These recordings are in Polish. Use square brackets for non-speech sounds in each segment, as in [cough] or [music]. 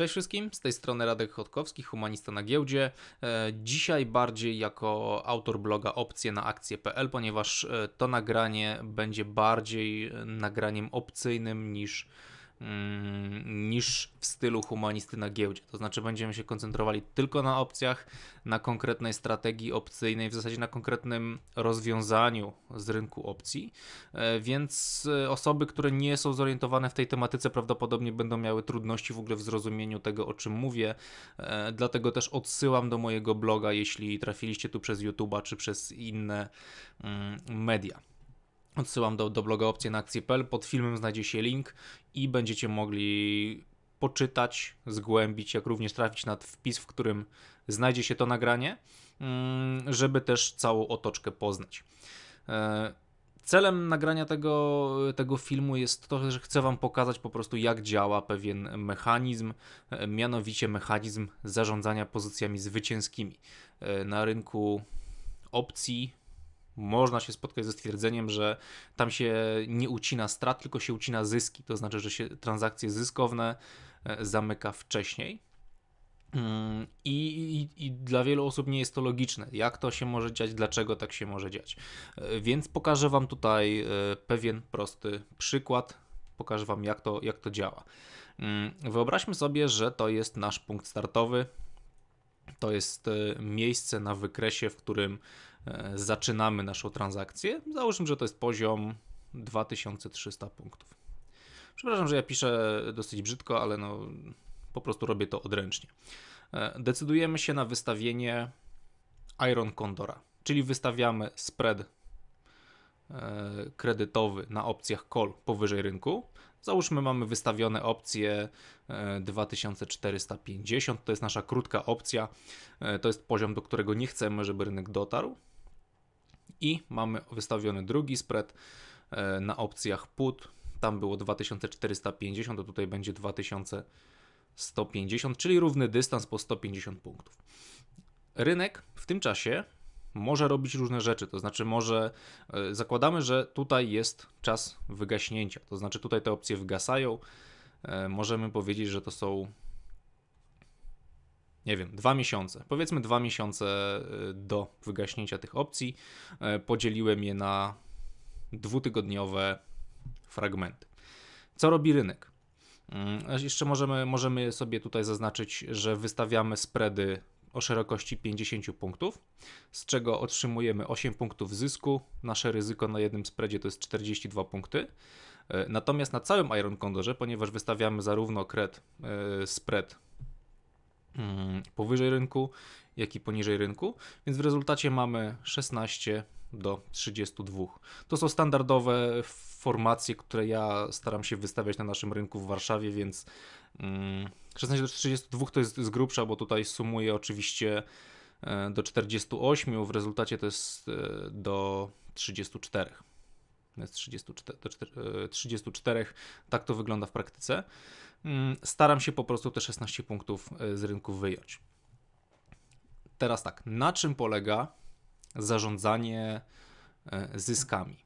Cześć wszystkim, z tej strony Radek Chodkowski, humanista na giełdzie. E, dzisiaj bardziej jako autor bloga opcje na akcje.pl, ponieważ e, to nagranie będzie bardziej nagraniem opcyjnym niż niż w stylu humanisty na giełdzie. To znaczy będziemy się koncentrowali tylko na opcjach, na konkretnej strategii opcyjnej, w zasadzie na konkretnym rozwiązaniu z rynku opcji, e, więc e, osoby, które nie są zorientowane w tej tematyce prawdopodobnie będą miały trudności w ogóle w zrozumieniu tego, o czym mówię. E, dlatego też odsyłam do mojego bloga, jeśli trafiliście tu przez YouTube'a czy przez inne mm, media. Odsyłam do, do bloga opcje na akcje.pl. Pod filmem znajdzie się link i będziecie mogli poczytać, zgłębić, jak również trafić na wpis, w którym znajdzie się to nagranie, mm, żeby też całą otoczkę poznać. E, celem nagrania tego, tego filmu jest to, że chcę Wam pokazać po prostu, jak działa pewien mechanizm, e, mianowicie mechanizm zarządzania pozycjami zwycięskimi e, na rynku opcji, można się spotkać ze stwierdzeniem, że tam się nie ucina strat, tylko się ucina zyski. To znaczy, że się transakcje zyskowne e, zamyka wcześniej. Mm, I, i, I, dla wielu osób nie jest to logiczne, jak to się może dziać, dlaczego tak się może dziać. E, więc pokażę Wam tutaj e, pewien prosty przykład, pokażę Wam, jak to, jak to działa. Mm, wyobraźmy sobie, że to jest nasz punkt startowy. To jest miejsce na wykresie, w którym zaczynamy naszą transakcję. Załóżmy, że to jest poziom 2300 punktów. Przepraszam, że ja piszę dosyć brzydko, ale no po prostu robię to odręcznie. E, decydujemy się na wystawienie Iron Condora, czyli wystawiamy spread e, kredytowy na opcjach call powyżej rynku. Załóżmy, mamy wystawione opcje 2450, to jest nasza krótka opcja, to jest poziom, do którego nie chcemy, żeby rynek dotarł i mamy wystawiony drugi spread e, na opcjach put. Tam było 2450, a tutaj będzie 2150, czyli równy dystans po 150 punktów. Rynek w tym czasie może robić różne rzeczy, to znaczy może e, zakładamy, że tutaj jest czas wygaśnięcia, to znaczy tutaj te opcje wygasają. E, możemy powiedzieć, że to są nie wiem, dwa miesiące. Powiedzmy dwa miesiące y, do wygaśnięcia tych opcji. Y, podzieliłem je na dwutygodniowe fragmenty. Co robi rynek? Mm, jeszcze możemy, możemy sobie tutaj zaznaczyć, że wystawiamy spready o szerokości 50 punktów, z czego otrzymujemy 8 punktów zysku. Nasze ryzyko na jednym spreadzie to jest 42 punkty. Y, natomiast na całym Iron Condorze, ponieważ wystawiamy zarówno kred, spread powyżej rynku, jak i poniżej rynku, więc w rezultacie mamy 16 do 32. To są standardowe formacje, które ja staram się wystawiać na naszym rynku w Warszawie, więc 16 mm, do 32 to jest z grubsza, bo tutaj sumuję oczywiście e, do 48, w rezultacie to jest e, do 34. Jest 34, do 34. Tak to wygląda w praktyce. Mm, staram się po prostu te 16 punktów e, z rynku wyjąć. Teraz tak, na czym polega zarządzanie e, zyskami?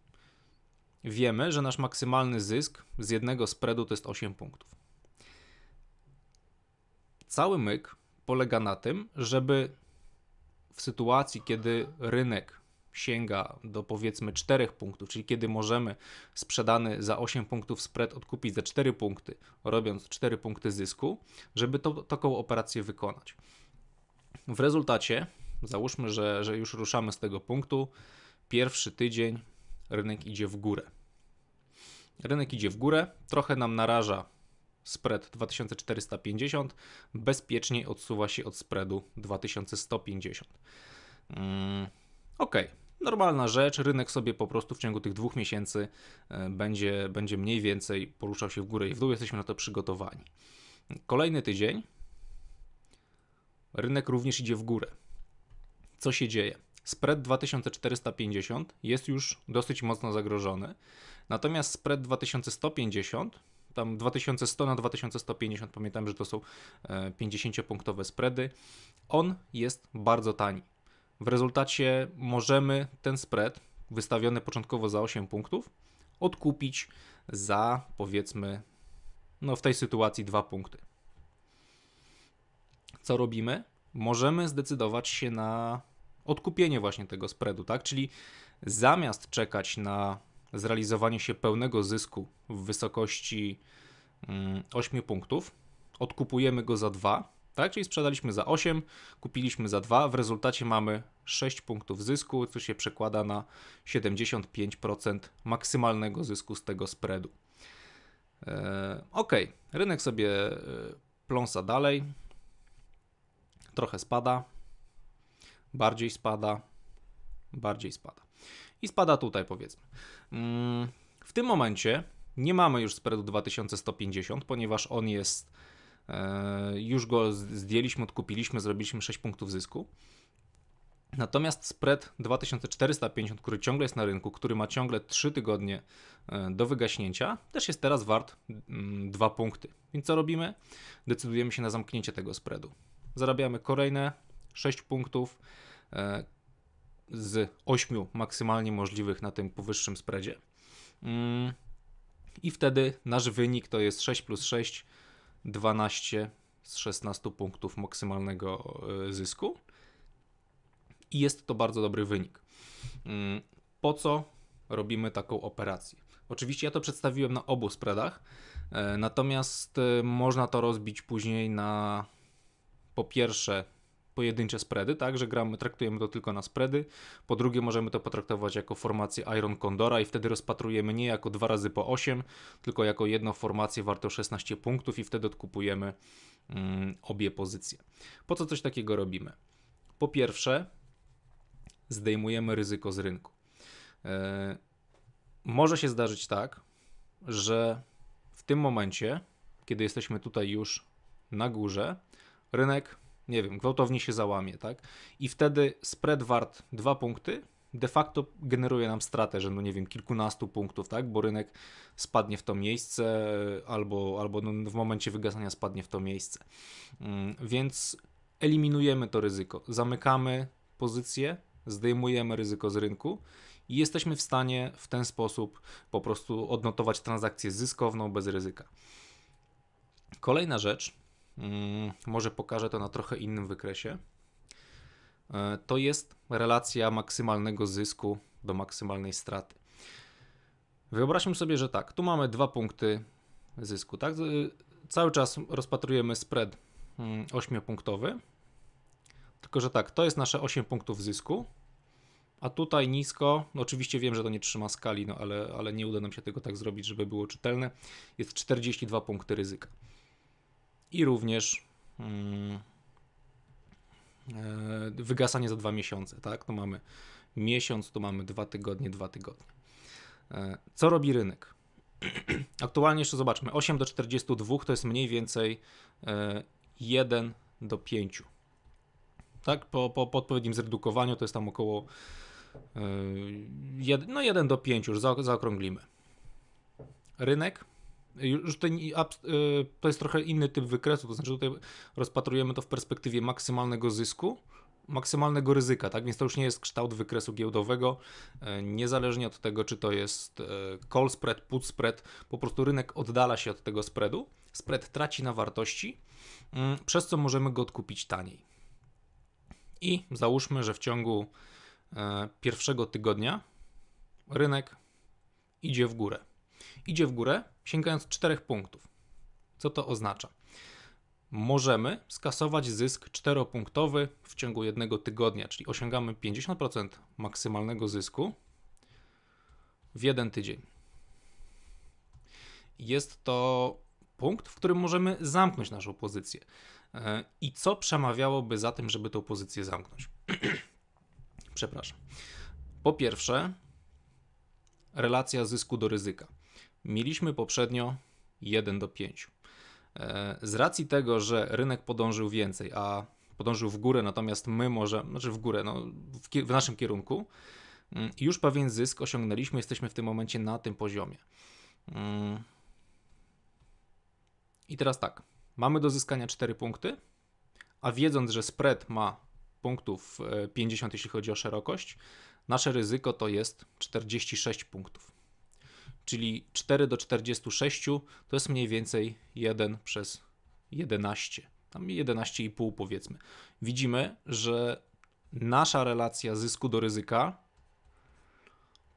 Wiemy, że nasz maksymalny zysk z jednego spreadu to jest 8 punktów. Cały myk polega na tym, żeby w sytuacji, kiedy rynek sięga do powiedzmy 4 punktów, czyli kiedy możemy sprzedany za 8 punktów spread odkupić za 4 punkty, robiąc 4 punkty zysku, żeby to, taką operację wykonać. W rezultacie, załóżmy, że, że już ruszamy z tego punktu, pierwszy tydzień rynek idzie w górę. Rynek idzie w górę, trochę nam naraża spread 2450, bezpieczniej odsuwa się od spreadu 2150. Mm, ok, normalna rzecz, rynek sobie po prostu w ciągu tych dwóch miesięcy e, będzie, będzie mniej więcej poruszał się w górę i w dół, jesteśmy na to przygotowani. Kolejny tydzień rynek również idzie w górę. Co się dzieje? Spread 2450 jest już dosyć mocno zagrożony, natomiast spread 2150 tam 2100 na 2150, pamiętam, że to są 50-punktowe e, spready, on jest bardzo tani. W rezultacie możemy ten spread wystawiony początkowo za 8 punktów odkupić za powiedzmy, no w tej sytuacji 2 punkty. Co robimy? Możemy zdecydować się na odkupienie właśnie tego spreadu, tak? Czyli zamiast czekać na zrealizowanie się pełnego zysku w wysokości 8 mm, punktów, odkupujemy go za 2, tak? Czyli sprzedaliśmy za 8, kupiliśmy za 2, w rezultacie mamy 6 punktów zysku, co się przekłada na 75% maksymalnego zysku z tego spreadu. E, ok, rynek sobie e, pląsa dalej, trochę spada, bardziej spada, bardziej spada. I spada tutaj powiedzmy. Mm, w tym momencie nie mamy już spreadu 2150, ponieważ on jest, już go zdjęliśmy, odkupiliśmy, zrobiliśmy 6 punktów zysku. Natomiast spread 2450, który ciągle jest na rynku, który ma ciągle 3 tygodnie e, do wygaśnięcia, też jest teraz wart 2 mm, punkty. Więc co robimy? Decydujemy się na zamknięcie tego spreadu. Zarabiamy kolejne 6 punktów e, z 8 maksymalnie możliwych na tym powyższym spreadzie. Mm, I wtedy nasz wynik to jest 6 plus 6, 12 z 16 punktów maksymalnego e, zysku. I jest to bardzo dobry wynik. Mm, po co robimy taką operację? Oczywiście ja to przedstawiłem na obu spreadach, e, natomiast można to rozbić później na po pierwsze pojedyncze spready, tak, że gramy, traktujemy to tylko na spready. Po drugie, możemy to potraktować jako formację Iron Condora i wtedy rozpatrujemy nie jako dwa razy po 8, tylko jako jedną formację wartą 16 punktów i wtedy odkupujemy mm, obie pozycje. Po co coś takiego robimy? Po pierwsze, zdejmujemy ryzyko z rynku. E, może się zdarzyć tak, że w tym momencie, kiedy jesteśmy tutaj już na górze, rynek, nie wiem, gwałtownie się załamie, tak? I wtedy spread wart 2 punkty de facto generuje nam stratę, że no nie wiem, kilkunastu punktów, tak? Bo rynek spadnie w to miejsce albo, albo no w momencie wygasania spadnie w to miejsce. Mm, więc eliminujemy to ryzyko, zamykamy pozycję, zdejmujemy ryzyko z rynku i jesteśmy w stanie w ten sposób po prostu odnotować transakcję zyskowną bez ryzyka. Kolejna rzecz, może pokażę to na trochę innym wykresie. E, to jest relacja maksymalnego zysku do maksymalnej straty. Wyobraźmy sobie, że tak, tu mamy dwa punkty zysku, tak? Cały czas rozpatrujemy spread 8-punktowy. Mm, Tylko, że tak, to jest nasze 8 punktów zysku, a tutaj nisko, no oczywiście wiem, że to nie trzyma skali, no ale, ale nie uda nam się tego tak zrobić, żeby było czytelne, jest 42 punkty ryzyka i również mm, e, wygasanie za dwa miesiące, tak? To mamy miesiąc, tu mamy dwa tygodnie, dwa tygodnie. E, co robi rynek? [clears throat] Aktualnie jeszcze zobaczmy, 8 do 42 to jest mniej więcej 1 e, do 5. Tak, po, po, po odpowiednim zredukowaniu to jest tam około 1, no 1 do 5 już zaokrąglimy. Rynek już ten, y, to jest trochę inny typ wykresu, to znaczy tutaj rozpatrujemy to w perspektywie maksymalnego zysku, maksymalnego ryzyka, tak? Więc to już nie jest kształt wykresu giełdowego, e, niezależnie od tego, czy to jest e, call spread, put spread, po prostu rynek oddala się od tego spreadu, spread traci na wartości, mm, przez co możemy go odkupić taniej. I załóżmy, że w ciągu e, pierwszego tygodnia rynek idzie w górę idzie w górę, sięgając 4 punktów. Co to oznacza? Możemy skasować zysk 4-punktowy w ciągu jednego tygodnia, czyli osiągamy 50% maksymalnego zysku w jeden tydzień. Jest to punkt, w którym możemy zamknąć naszą pozycję. E, I co przemawiałoby za tym, żeby tą pozycję zamknąć? [clears throat] Przepraszam. Po pierwsze, relacja zysku do ryzyka. Mieliśmy poprzednio 1 do 5. E, z racji tego, że rynek podążył więcej, a podążył w górę, natomiast my może, znaczy w górę, no, w, w naszym kierunku, mm, już pewien zysk osiągnęliśmy, jesteśmy w tym momencie na tym poziomie. Mm. I teraz tak, mamy do zyskania 4 punkty, a wiedząc, że spread ma punktów 50, e, jeśli chodzi o szerokość, nasze ryzyko to jest 46 punktów czyli 4 do 46 to jest mniej więcej 1 przez 11, tam 11,5 powiedzmy, widzimy, że nasza relacja zysku do ryzyka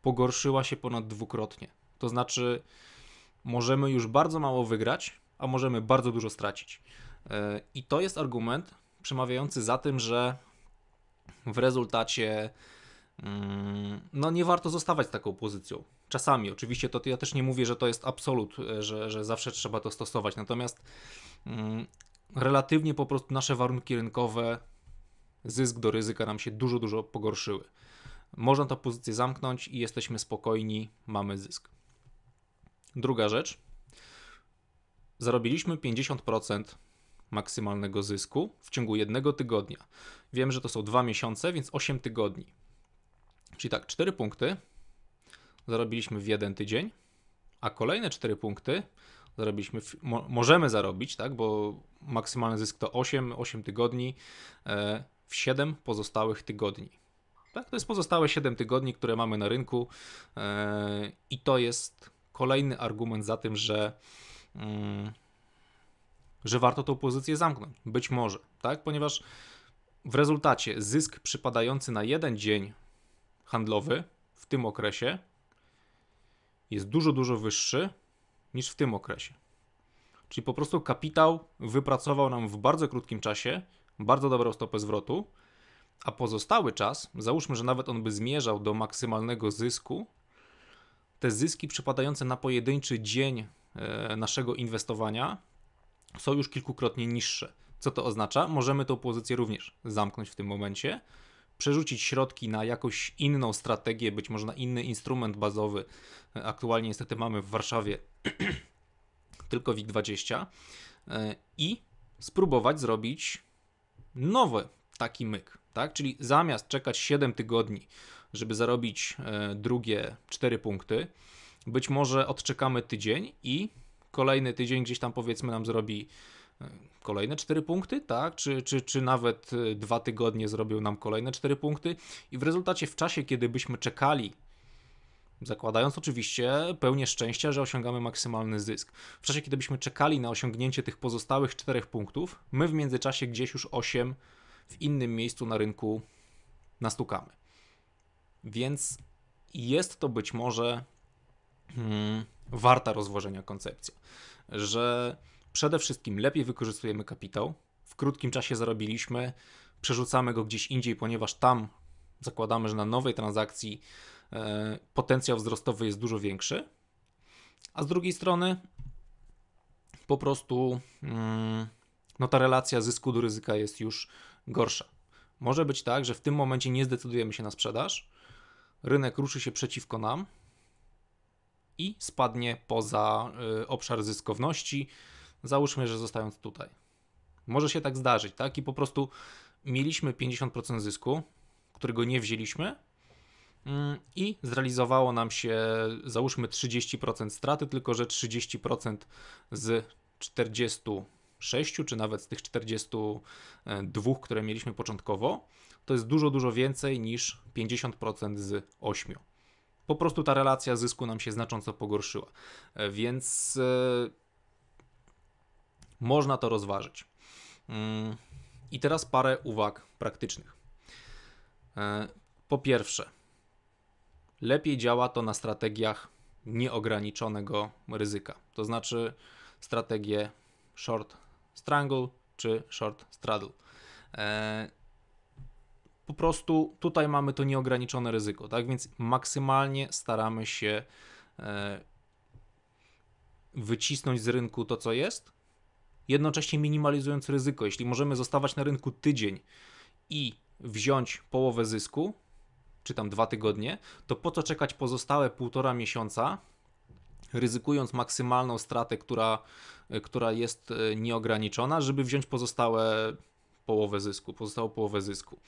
pogorszyła się ponad dwukrotnie. To znaczy, możemy już bardzo mało wygrać, a możemy bardzo dużo stracić. E, I to jest argument przemawiający za tym, że w rezultacie no nie warto zostawać z taką pozycją. Czasami, oczywiście, to ja też nie mówię, że to jest absolut, e, że, że zawsze trzeba to stosować. Natomiast mm, relatywnie po prostu nasze warunki rynkowe, zysk do ryzyka nam się dużo, dużo pogorszyły. Można tę pozycję zamknąć i jesteśmy spokojni, mamy zysk. Druga rzecz. Zarobiliśmy 50% maksymalnego zysku w ciągu jednego tygodnia. Wiem, że to są dwa miesiące, więc 8 tygodni. Czyli tak, 4 punkty zarobiliśmy w jeden tydzień, a kolejne 4 punkty zarobiliśmy, w, mo, możemy zarobić, tak, bo maksymalny zysk to 8, 8 tygodni e, w 7 pozostałych tygodni. Tak, to jest pozostałe 7 tygodni, które mamy na rynku e, i to jest kolejny argument za tym, że mm, że warto tą pozycję zamknąć. Być może, tak? Ponieważ w rezultacie zysk przypadający na jeden dzień handlowy w tym okresie jest dużo, dużo wyższy niż w tym okresie. Czyli po prostu kapitał wypracował nam w bardzo krótkim czasie bardzo dobrą stopę zwrotu, a pozostały czas, załóżmy, że nawet on by zmierzał do maksymalnego zysku, te zyski przypadające na pojedynczy dzień e, naszego inwestowania są już kilkukrotnie niższe. Co to oznacza? Możemy tą pozycję również zamknąć w tym momencie, przerzucić środki na jakąś inną strategię, być może na inny instrument bazowy. Aktualnie niestety mamy w Warszawie [clears throat] tylko WIG20 e, i spróbować zrobić nowy taki myk, tak? Czyli zamiast czekać 7 tygodni, żeby zarobić e, drugie 4 punkty, być może odczekamy tydzień i kolejny tydzień gdzieś tam powiedzmy nam zrobi kolejne 4 punkty, tak? Czy, czy, czy nawet e, dwa tygodnie zrobią nam kolejne 4 punkty i w rezultacie w czasie, kiedy byśmy czekali, zakładając oczywiście pełnię szczęścia, że osiągamy maksymalny zysk, w czasie, kiedy byśmy czekali na osiągnięcie tych pozostałych 4 punktów, my w międzyczasie gdzieś już 8 w innym miejscu na rynku nastukamy. Więc jest to być może hmm, warta rozwożenia koncepcja, że przede wszystkim lepiej wykorzystujemy kapitał, w krótkim czasie zarobiliśmy, przerzucamy go gdzieś indziej, ponieważ tam zakładamy, że na nowej transakcji e, potencjał wzrostowy jest dużo większy, a z drugiej strony po prostu mm, no ta relacja zysku do ryzyka jest już gorsza. Może być tak, że w tym momencie nie zdecydujemy się na sprzedaż, rynek ruszy się przeciwko nam, i spadnie poza y, obszar zyskowności. Załóżmy, że zostając tutaj. Może się tak zdarzyć, tak? I po prostu mieliśmy 50% zysku, którego nie wzięliśmy mm, i zrealizowało nam się, załóżmy 30% straty, tylko że 30% z 46 czy nawet z tych 42, które mieliśmy początkowo, to jest dużo, dużo więcej niż 50% z 8 po prostu ta relacja zysku nam się znacząco pogorszyła. E, więc e, można to rozważyć. Mm, I teraz parę uwag praktycznych. E, po pierwsze, lepiej działa to na strategiach nieograniczonego ryzyka, to znaczy strategie short strangle czy short straddle po prostu tutaj mamy to nieograniczone ryzyko, tak więc maksymalnie staramy się e, wycisnąć z rynku to, co jest, jednocześnie minimalizując ryzyko. Jeśli możemy zostawać na rynku tydzień i wziąć połowę zysku, czy tam dwa tygodnie, to po co czekać pozostałe półtora miesiąca, ryzykując maksymalną stratę, która, która jest e, nieograniczona, żeby wziąć pozostałe połowę zysku, pozostałą połowę zysku.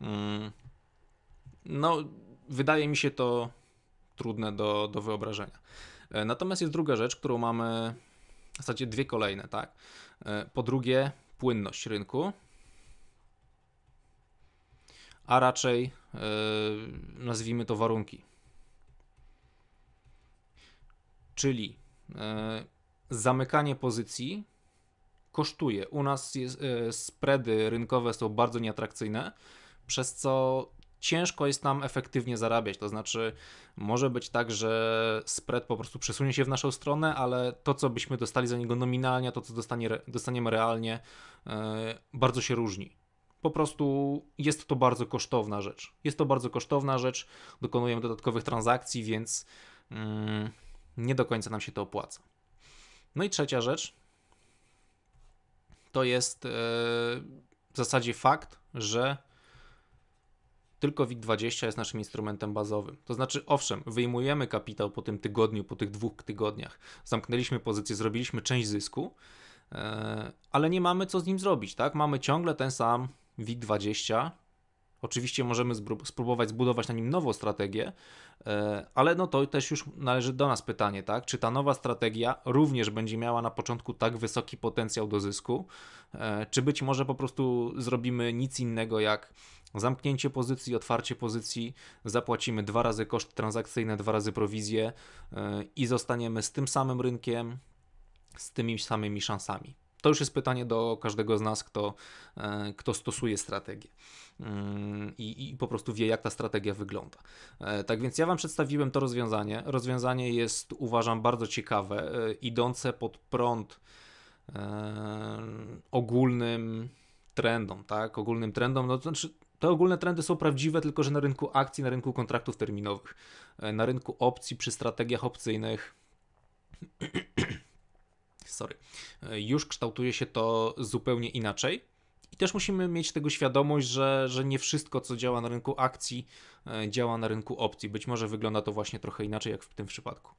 Mm. No, wydaje mi się to trudne do, do wyobrażenia. E, natomiast jest druga rzecz, którą mamy w zasadzie dwie kolejne, tak? E, po drugie, płynność rynku, a raczej yy, nazwijmy to warunki. Czyli yy, zamykanie pozycji kosztuje. U nas e, spready rynkowe są bardzo nieatrakcyjne, przez co ciężko jest nam efektywnie zarabiać. To znaczy, może być tak, że spread po prostu przesunie się w naszą stronę, ale to, co byśmy dostali za niego nominalnie, to, co dostanie, dostaniemy realnie, e, bardzo się różni. Po prostu jest to bardzo kosztowna rzecz. Jest to bardzo kosztowna rzecz, dokonujemy dodatkowych transakcji, więc mm, nie do końca nam się to opłaca. No i trzecia rzecz to jest e, w zasadzie fakt, że tylko WIG20 jest naszym instrumentem bazowym. To znaczy, owszem, wyjmujemy kapitał po tym tygodniu, po tych dwóch tygodniach, zamknęliśmy pozycję, zrobiliśmy część zysku, e, ale nie mamy co z nim zrobić, tak? Mamy ciągle ten sam WIG20. Oczywiście możemy spróbować zbudować na nim nową strategię, e, ale no to też już należy do nas pytanie, tak? Czy ta nowa strategia również będzie miała na początku tak wysoki potencjał do zysku, e, czy być może po prostu zrobimy nic innego jak zamknięcie pozycji, otwarcie pozycji, zapłacimy dwa razy koszty transakcyjne, dwa razy prowizję e, i zostaniemy z tym samym rynkiem, z tymi samymi szansami. To już jest pytanie do każdego z nas, kto, e, kto stosuje strategię mm, i, i po prostu wie, jak ta strategia wygląda. E, tak więc ja Wam przedstawiłem to rozwiązanie. Rozwiązanie jest, uważam, bardzo ciekawe, idące pod prąd ogólnym trendom, tak? Ogólnym trendom, no to znaczy te ogólne trendy są prawdziwe, tylko że na rynku akcji, na rynku kontraktów terminowych, e, na rynku opcji przy strategiach opcyjnych. [clears throat] Sorry. E, już kształtuje się to zupełnie inaczej. I też musimy mieć tego świadomość, że, że nie wszystko, co działa na rynku akcji, e, działa na rynku opcji. Być może wygląda to właśnie trochę inaczej, jak w tym przypadku.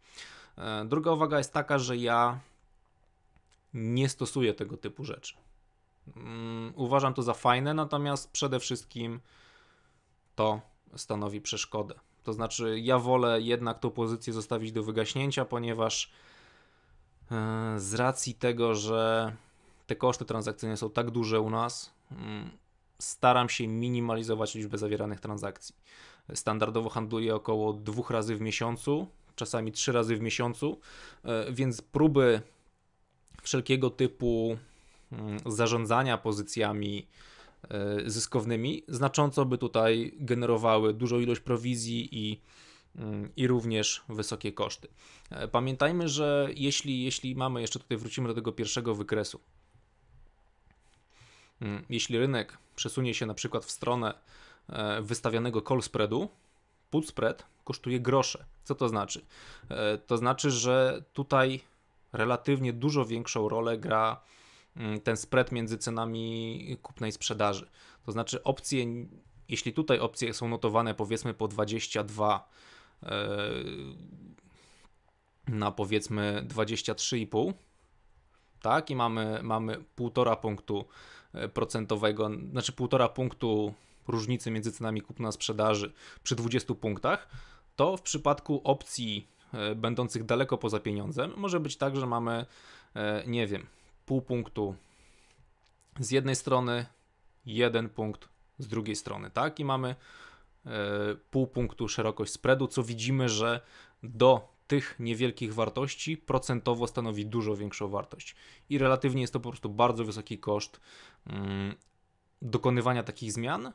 Druga uwaga jest taka, że ja nie stosuję tego typu rzeczy. Mm, uważam to za fajne, natomiast przede wszystkim to stanowi przeszkodę. To znaczy, ja wolę jednak tą pozycję zostawić do wygaśnięcia, ponieważ e, z racji tego, że te koszty transakcyjne są tak duże u nas, mm, staram się minimalizować liczbę zawieranych transakcji. Standardowo handluję około dwóch razy w miesiącu, czasami trzy razy w miesiącu, e, więc próby wszelkiego typu Mm, zarządzania pozycjami e, zyskownymi znacząco by tutaj generowały dużą ilość prowizji i, i również wysokie koszty. E, pamiętajmy, że jeśli, jeśli mamy, jeszcze tutaj wrócimy do tego pierwszego wykresu, mm, jeśli rynek przesunie się na przykład w stronę e, wystawianego call spreadu, put spread kosztuje grosze. Co to znaczy? To znaczy, że tutaj relatywnie dużo większą rolę gra Mm, ten spread między cenami kupna i sprzedaży. To znaczy opcje, jeśli tutaj opcje są notowane powiedzmy po 22 e, na powiedzmy 23,5 tak? I mamy, mamy 1,5 punktu e, procentowego, znaczy 1,5 punktu różnicy między cenami kupna sprzedaży przy 20 punktach, to w przypadku opcji e, będących daleko poza pieniądzem może być tak, że mamy nie wiem, pół punktu z jednej strony, jeden punkt z drugiej strony, tak? I mamy e, pół punktu szerokość spreadu, co widzimy, że do tych niewielkich wartości procentowo stanowi dużo większą wartość. I relatywnie jest to po prostu bardzo wysoki koszt mm, dokonywania takich zmian,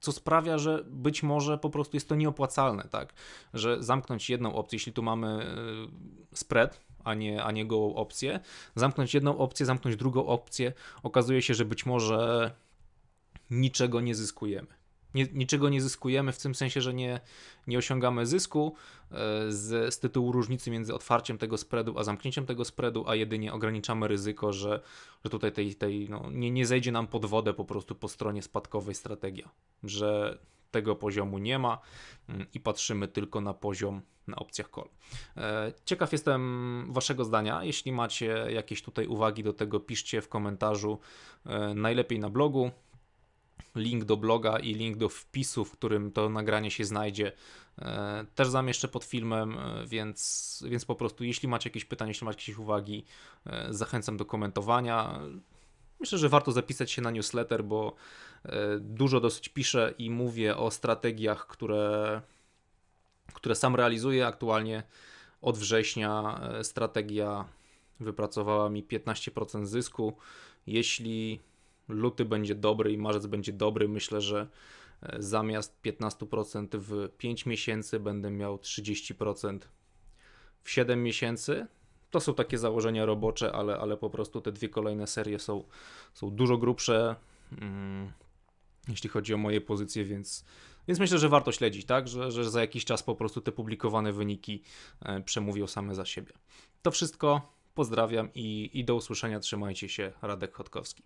co sprawia, że być może po prostu jest to nieopłacalne, tak? Że zamknąć jedną opcję, jeśli tu mamy e, spread, a nie, a nie gołą opcję, zamknąć jedną opcję, zamknąć drugą opcję, okazuje się, że być może niczego nie zyskujemy. Nie, niczego nie zyskujemy w tym sensie, że nie, nie osiągamy zysku e, z, z tytułu różnicy między otwarciem tego spreadu a zamknięciem tego spreadu, a jedynie ograniczamy ryzyko, że, że tutaj tej, tej, no, nie, nie zejdzie nam pod wodę po prostu po stronie spadkowej strategia, że tego poziomu nie ma mm, i patrzymy tylko na poziom na opcjach call. E, ciekaw jestem Waszego zdania. Jeśli macie jakieś tutaj uwagi do tego, piszcie w komentarzu. E, najlepiej na blogu. Link do bloga i link do wpisu, w którym to nagranie się znajdzie, e, też zamieszczę pod filmem, więc, więc po prostu, jeśli macie jakieś pytania, jeśli macie jakieś uwagi, zachęcam do komentowania. Myślę, że warto zapisać się na newsletter, bo dużo dosyć piszę i mówię o strategiach, które które sam realizuję. Aktualnie od września e, strategia wypracowała mi 15% zysku Jeśli luty będzie dobry i marzec będzie dobry, myślę, że e, zamiast 15% w 5 miesięcy będę miał 30% w 7 miesięcy. To są takie założenia robocze, ale, ale po prostu te dwie kolejne serie są, są dużo grubsze, mm, jeśli chodzi o moje pozycje, więc, więc myślę, że warto śledzić, tak? Że, że za jakiś czas po prostu te publikowane wyniki e, przemówią same za siebie. To wszystko. Pozdrawiam i, i do usłyszenia. Trzymajcie się. Radek Chodkowski.